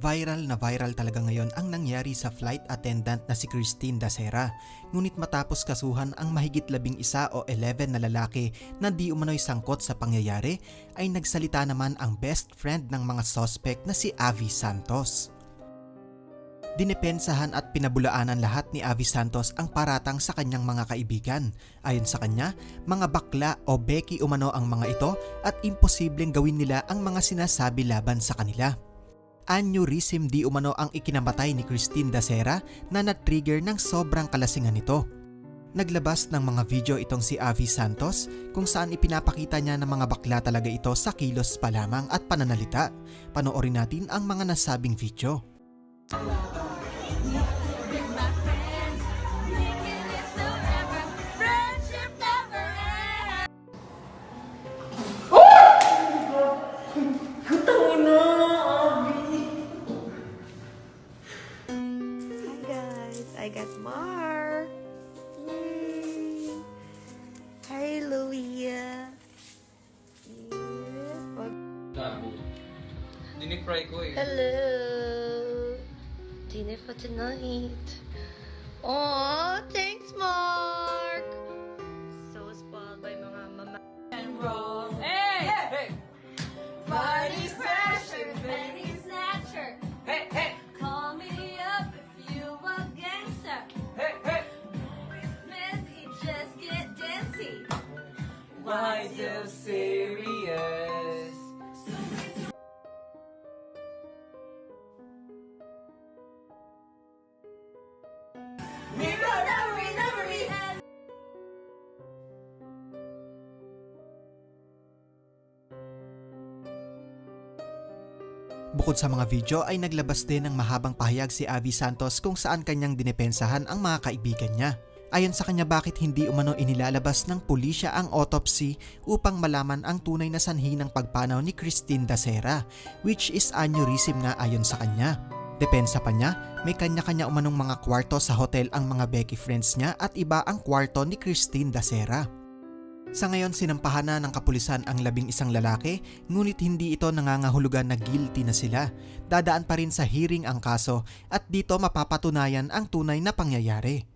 Viral na viral talaga ngayon ang nangyari sa flight attendant na si Christine Dacera. Ngunit matapos kasuhan ang mahigit labing isa o 11 na lalaki na di umano'y sangkot sa pangyayari, ay nagsalita naman ang best friend ng mga suspect na si Avi Santos. Dinepensahan at pinabulaanan lahat ni Avi Santos ang paratang sa kanyang mga kaibigan. Ayon sa kanya, mga bakla o beki umano ang mga ito at imposibleng gawin nila ang mga sinasabi laban sa kanila. Aneurysm di umano ang ikinamatay ni Christine Dacera na na-trigger ng sobrang kalasingan nito. Naglabas ng mga video itong si Avi Santos kung saan ipinapakita niya na mga bakla talaga ito sa kilos pa lamang at pananalita. Panoorin natin ang mga nasabing video. I got Mar. Yay! Louie. Yeah. Dinifry ko eh. Hello. Dinner for tonight. Oh, So serious? Never, never, never end. Bukod sa mga video ay naglabas din ng mahabang pahayag si Avi Santos kung saan kanyang dinepensahan ang mga kaibigan niya. Ayon sa kanya bakit hindi umano inilalabas ng pulisya ang autopsy upang malaman ang tunay na sanhi ng pagpanaw ni Christine Dacera which is aneurysm nga ayon sa kanya. Depensa pa niya, may kanya-kanya umanong mga kwarto sa hotel ang mga Becky friends niya at iba ang kwarto ni Christine Dacera. Sa ngayon sinampahan na ng kapulisan ang labing isang lalaki ngunit hindi ito nangangahulugan na guilty na sila. Dadaan pa rin sa hearing ang kaso at dito mapapatunayan ang tunay na pangyayari.